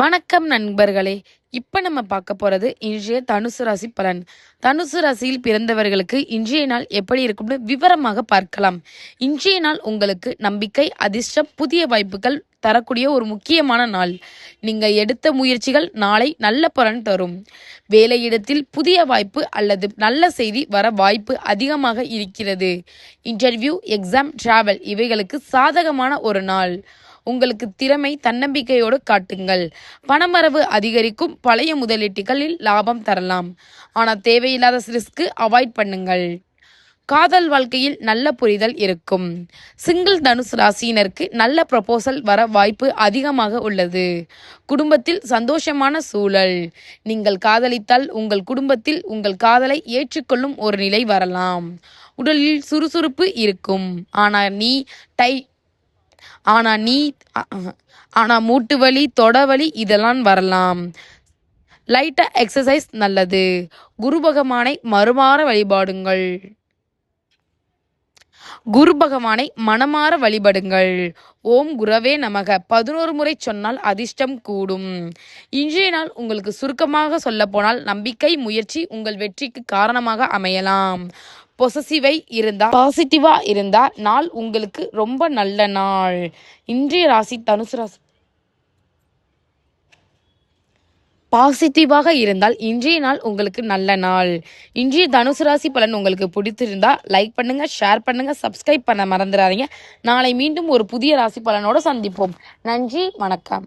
வணக்கம் நண்பர்களே. இப்போ நம்ம பார்க்க போகிறது இன்றைய தனுசு ராசி பலன். தனுசு ராசியில் பிறந்தவர்களுக்கு இன்றைய நாள் எப்படி இருக்கும்னு விவரமாக பார்க்கலாம். இன்றைய நாள் உங்களுக்கு நம்பிக்கை அதிர்ஷ்டம் புதிய வாய்ப்புகள் தரக்கூடிய ஒரு முக்கியமான நாள். நீங்கள் எடுத்த முயற்சிகள் நாளை நல்ல பலன் தரும். வேலையிடத்தில் புதிய வாய்ப்பு அல்லது நல்ல செய்தி வர வாய்ப்பு அதிகமாக இருக்கிறது. இன்டர்வியூ எக்ஸாம் டிராவல் இவைகளுக்கு சாதகமான ஒரு நாள். உங்களுக்கு திறமை தன்னம்பிக்கையோடு காட்டுங்கள். பணமரவு அதிகரிக்கும். பழைய முதலீட்டுகளில் லாபம் தரலாம். ஆனால் தேவையில்லாத ரிஸ்க்கு அவாய்ட் பண்ணுங்கள். காதல் வாழ்க்கையில் நல்ல புரிதல் இருக்கும். சிங்கிள் தனுசு ராசியினருக்கு நல்ல ப்ரொபோசல் வர வாய்ப்பு அதிகமாக உள்ளது. குடும்பத்தில் சந்தோஷமான சூழல். நீங்கள் காதலித்தால் உங்கள் குடும்பத்தில் உங்கள் காதலை ஏற்றுக்கொள்ளும் ஒரு நிலை வரலாம். உடலில் சுறுசுறுப்பு இருக்கும். ஆனால் நீ டை ஆனா நீ ஆனால் ஆனா மூட்டு வலி தொட வலி இதெல்லாம் வரலாம். லைட்டா எக்ஸசைஸ் நல்லது. குரு பகவானை மறுமாற வழிபாடுங்கள். குரு பகவானை மனமாற வழிபடுங்கள். ஓம் குரவே நமக. பதினோரு முறை சொன்னால் அதிர்ஷ்டம் கூடும். இன்றைய நாள் உங்களுக்கு சுருக்கமாக சொல்ல போனால் நம்பிக்கை முயற்சி உங்கள் வெற்றிக்கு காரணமாக அமையலாம். பொசசிவை இருந்தா பாசிட்டிவா இருந்தா நாள் உங்களுக்கு ரொம்ப நல்ல நாள். இன்றைய ராசி தனுசு ராசி. பாசிட்டிவாக இருந்தால் இன்றைய நாள் உங்களுக்கு நல்ல நாள். இன்றைய தனுசு ராசி பலன் உங்களுக்கு பிடித்திருந்தா லைக் பண்ணுங்க ஷேர் பண்ணுங்க சப்ஸ்கிரைப் பண்ண மறந்துடாதீங்க. நாளை மீண்டும் ஒரு புதிய ராசி பலனோட சந்திப்போம். நன்றி வணக்கம்.